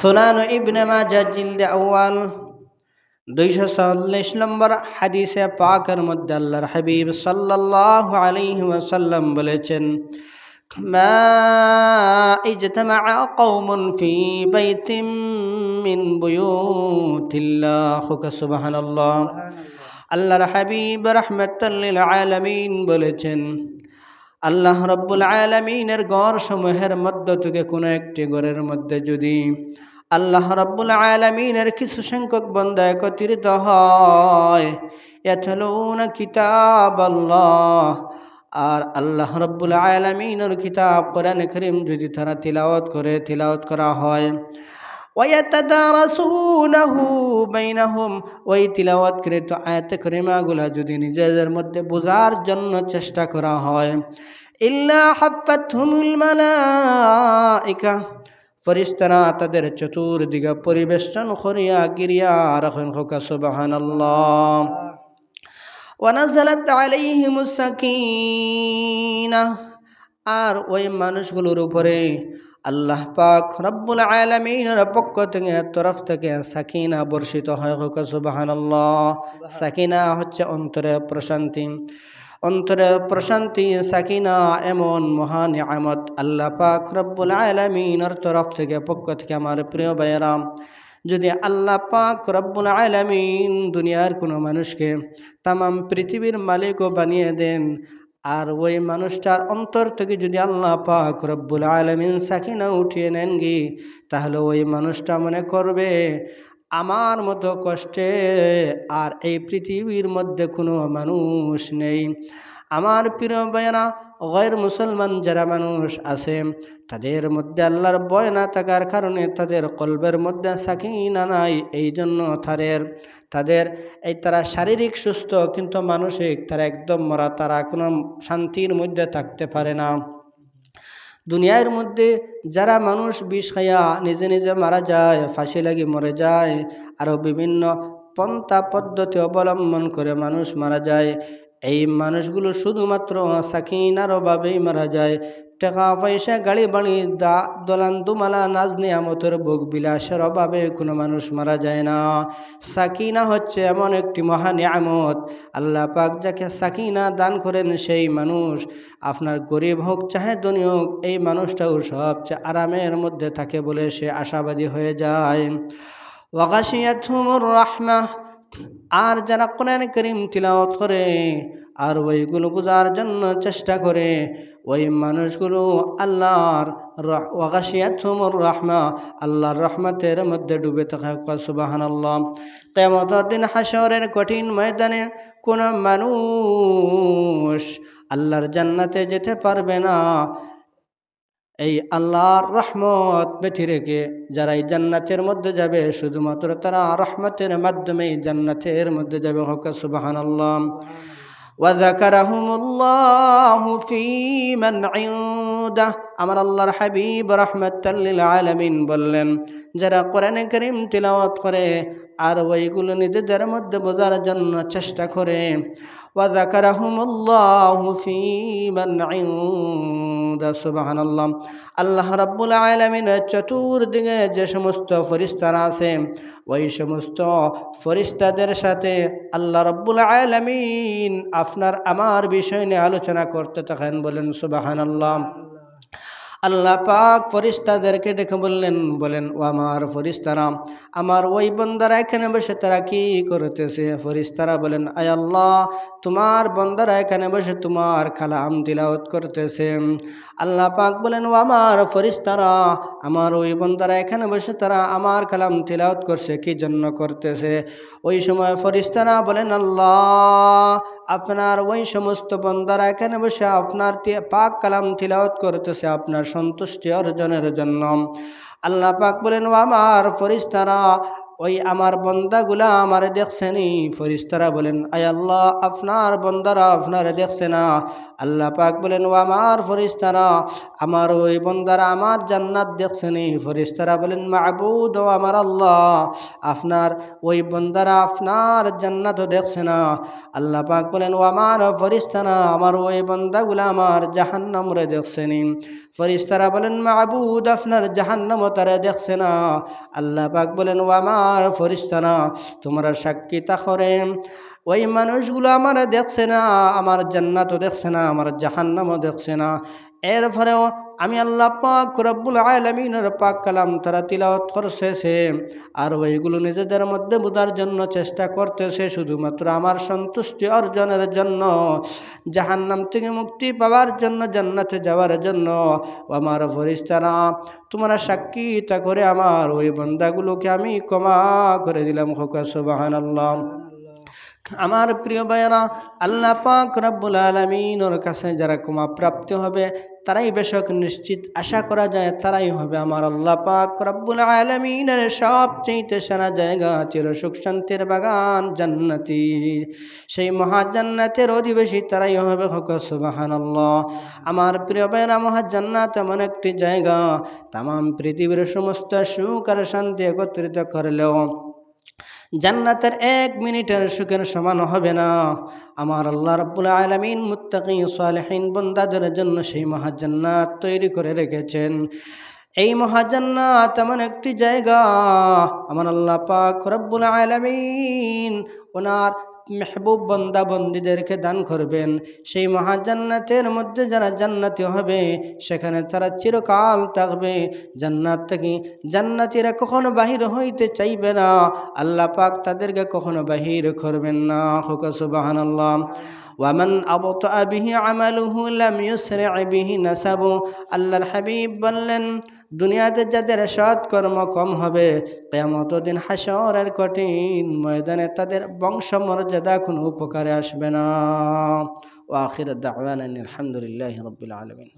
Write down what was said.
সোনান ইবনে মাজা জিলদে আউয়াল, দুইশো চল্লিশ নম্বর হাদিসে পাকের মধ্যে আল্লাহর হাবিব সাল্লাহ আলাইহি সাল্লাম বলেছেন, মা ইজতামা কওমুন ফি বাইতিম মিন বুয়ুতিল্লাহ সুবহানাল্লাহ। আল্লাহর হাবিব রহমতুল্লিল আলমিন বলেছেন, আল্লাহ রব্বুল আলমিনের গড় সমূহের মধ্য থেকে কোনো একটি গড়ের মধ্যে যদি আল্লাহ রব্বুল আলমিনের কিছু সংখ্যক বন্ধ একত্রিত হয়। এথলৌন কিতাব আল্লাহ আর আল্লাহ রব্বুল আলমিনের কিতাব কোরআন করিম যদি তারা তিলাওয়াত করে, তিলাওয়াত করা হয়। ওয়াতাদারাসুনাহু বাইনাহুম। ওই তিলাওয়াতকৃত আয়াত করিমাগুলা যদি নিজেদের মধ্যে বোঝার জন্য চেষ্টা করা হয়। ইল্লা হাফাতহুমুল মালাইকা। ফরিস্তারা তাদের চতুর্দিকে পরিবেষ্টন করিয়া গিরিয়া রাখেন। হোকা ওয়ানাজালাত সাকিনা। আর ওই মানুষগুলোর উপরে আল্লাহ পাক রব্বুল আলমিনের পক্ষ থেকে তরফ থেকে সাকিনা বর্ষিত হয়। হোক সুবাহান্লাহ সাকিনা হচ্ছে অন্তরে প্রশান্তি। অন্তরে প্রশান্তি, সাকিনা, এমন মহান আমত আল্লাহ পাক রব্বুল আলমিনের তরফ থেকে, পক্ষ থেকে আমার প্রিয় ভাইয়েরাম যদি আল্লাহ পাক রব্বুল আলমিন দুনিয়ার কোনো মানুষকে তামাম পৃথিবীর মালিকও বানিয়ে দেন, আর ওই মানুষটার অন্তর থেকে যদি আল্লাহ পাক রব্বুল আলমিন সাকিনা উঠিয়ে নেন গি, তাহলে ওই মানুষটা মনে করবে আমার মতো কষ্টে আর এই পৃথিবীর মধ্যে কোনো মানুষ নেই। আমার প্রিয় ভাইয়েরা, গয়ের মুসলমান যারা মানুষ আছে, তাদের মধ্যে আল্লাহর বয় না থাকার কারণে তাদের কলবের মধ্যে সাকিনা নাই এই জন্য তাদের তাদের এই তারা শারীরিক সুস্থ, কিন্তু মানসিক তারা একদম মরা, তারা কোনো শান্তির মধ্যে থাকতে পারে না। দুনিয়ার মধ্যে যারা মানুষ বিষ খাইয়া নিজে নিজে মারা যায়, ফাঁসি লাগি মরে যায় আরও বিভিন্ন পন্থা পদ্ধতি অবলম্বন করে মানুষ মারা যায়, এই মানুষগুলো শুধুমাত্র সাকিনার অভাবেই মারা যায়। টাকা পয়সা গাড়ি বাড়ি দা দোলান দুমালা নাজ নিয়ামতের ভোগ বিলাসের অভাবে কোনো মানুষ মারা যায় না। সাকিনা হচ্ছে এমন একটি মহা নিয়ামত। আল্লাহ পাক যাকে সাকিনা দান করেন সেই মানুষ। আপনার গরিব হোক, চাহে ধনী হোক, এই মানুষটাও সবচেয়ে আরামের মধ্যে থাকে বলে সে আশাবাদী হয়ে যায়। ওয়াগাশিয়াথুমুর রাহমা। আর যারা কোরআন করিম তিলাওয়াত করে, আর ওইগুলো বোঝার জন্য চেষ্টা করে ওই মানুষগুলো আল্লাহর ওয়াগাশিয়াথুমুর রহমা, আল্লাহর রহমতের মধ্যে ডুবে থাকা। সুবাহান আল্লাহ কেমতের দিন হাসরের কঠিন ময়দানে কোনো মানুষ আল্লাহর জান্নাতে যেতে পারবে না। এই আল্লাহর রহমত বেঁধে রেখে যারা এই জান্নাতের মধ্যে যাবে, শুধুমাত্র তারা রহমতের মাধ্যমে জান্নাতের মধ্যে যাবে। হক সুবাহান আল্লাহ ওয়াজাকারাহুমুল্লাহু ফি মান ইনদাহ আমার আল্লাহর হাবিব রাহমাতুল্লিল আলমিন বললেন, যারা কোরআনে করিম তিলাওয়াত করে আর ওইগুলো নিজেদের মধ্যে বোঝার জন্য চেষ্টা করে সুবহানাল্লাহ। আল্লাহ রাব্বুল আলামিনের চতুর্দিকে যে সমস্ত ফেরেশতারা আছে, ওই সমস্ত ফরিস্তাদের সাথে আল্লাহ রব্বুল আলামিন আপনার আমার বিষয় নিয়ে আলোচনা করতে থাকেন বলেন, সুবহানাল্লাহ। আল্লাহ পাক ফরিস্তাদেরকে দেখে বললেন, বলেন, ও আমার ফরিস্তারা, আমার ওই বন্দারা এখানে বসে তারা কি করতেছে? ফরিস্তারা বলেন, আয় আল্লাহ, তোমার বন্দারা এখানে বসে তোমার খালাম তিলাওত করতেছে। আল্লাহ পাক বলেন, ও আমার ফরিস্তারা, আমার ওই বন্দারা এখানে বসে তারা আমার খালাম তিলাওত করছে, কি জন্য করতেছে? ওই সময় ফরিস্তারা বলেন, আল্লাহ আপনার ওই সমস্ত বন্দারা এখানে বসে আপনার পাক কালাম তিলাওত করতেছে আপনার সন্তুষ্টি অর্জনের জন্য। আল্লাহ পাক বলেন, ও আমার ফরিস্তারা ওই আমার বন্দাগুলা আমার দেখছেনি। ফরিস্তারা বলেন, আয় আল্লাহ, আপনার বন্দারা আপনারে দেখছে না। আল্লাহ পাক বলেন, ও আমার ফরিস্তারা আমার ওই বন্দারা আমার জান্নাত দেখছেনি। ফরিস্তারা বলেন মাহবুদ ও আমার আল্লাহ, আপনার ওই বন্দারা আপনার জান্নাতও দেখছে না। আল্লাহ পাক বলেন, ও আমার ফরিস্তারা আমার ওই বন্দাগুলা আমার জাহান্নামরে দেখছেনি। ফরিস্তারা বলেন মাহবুদ আপনার জাহান্নামও তারা দেখছে না। আল্লাহ পাক বলেন, ও আমার ফরিস্তারা তোমরা সাক্ষী তাখরে ওই মানুষগুলো আমার দেখছে না, আমার জান্নাতও দেখছে না, আমার জাহান্নামও দেখছে না। এরপরেও আমি আল্লাহ পাক রব্বুল আলমিনের পাক কালাম তারা তিলাওয়াত করতেছে আর ওইগুলো নিজেদের মধ্যে বোঝার জন্য চেষ্টা করতেছে শুধুমাত্র আমার সন্তুষ্টি অর্জনের জন্য, জাহান্নাম থেকে মুক্তি পাওয়ার জন্য, জান্নাতে যাওয়ার জন্য। আমার ফরিস্তারা তোমরা সাক্ষীটা করে আমার ওই বন্দাগুলোকে আমি ক্ষমা করে দিলাম। হোকা সুবাহান আল্লাহ আমার প্রিয় ভাইয়েরা, আল্লাহ পাক রব্বুল আলমিনের কাছে যারা ক্ষমা প্রাপ্তি হবে তারাই বেশক নিশ্চিত, আশা করা যায় তারাই হবে আমার আল্লাহ পাক। রব্বুল আলমিনের সবচেয়ে সেরা জায়গা চির সুখ শান্তির বাগান জান্নাতি। সেই মহাজান্নাতের অধিবেশী তারাই হবে হক সুবাহান আমার প্রিয় ভাইয়েরা, মহাজান্নাত এমন একটি জায়গা তাম পৃথিবীর সমস্ত সুখ আর শান্তি একত্রিত করলেও জান্নাতের এক মিনিটের সুখের সমান হবে না। আমার আল্লাহ রব্বুল আলমিন মুত্তাকি সালেহীন বন্দাদের জন্য সেই মহাজান্নাত তৈরি করে রেখেছেন। এই মহাজান্নাত এমন একটি জায়গা, আমার আল্লাহ পাক রব্বুল আলমিন ওনার মেহবুব বন্দা বন্দীদেরকে দান করবেন। সেই মহাজান্নাতের মধ্যে যারা জান্নাতি হবে, সেখানে তারা চিরকাল থাকবে। জান্নাত থেকে জান্নাতিরা কখনো বাহির হইতে চাইবে না। আল্লাহ পাক তাদেরকে কখনো বাহির করবেন না। হুক সুবাহান আল্লাহ ওয়ামান আবতা বিহি আমালুহু লাম ইউসরি বিহি নাসাবু আল্লাহর হাবিব বললেন দুনিয়াতে যাদের সৎকর্ম কম হবে কেমত দিন হাসরের কঠিন ময়দানে তাদের বংশ বংশমর্যাদা কোনো উপকারে আসবে না। ও আখির দাওয়ান আলহামদুলিল্লাহ রবিল আলমিন।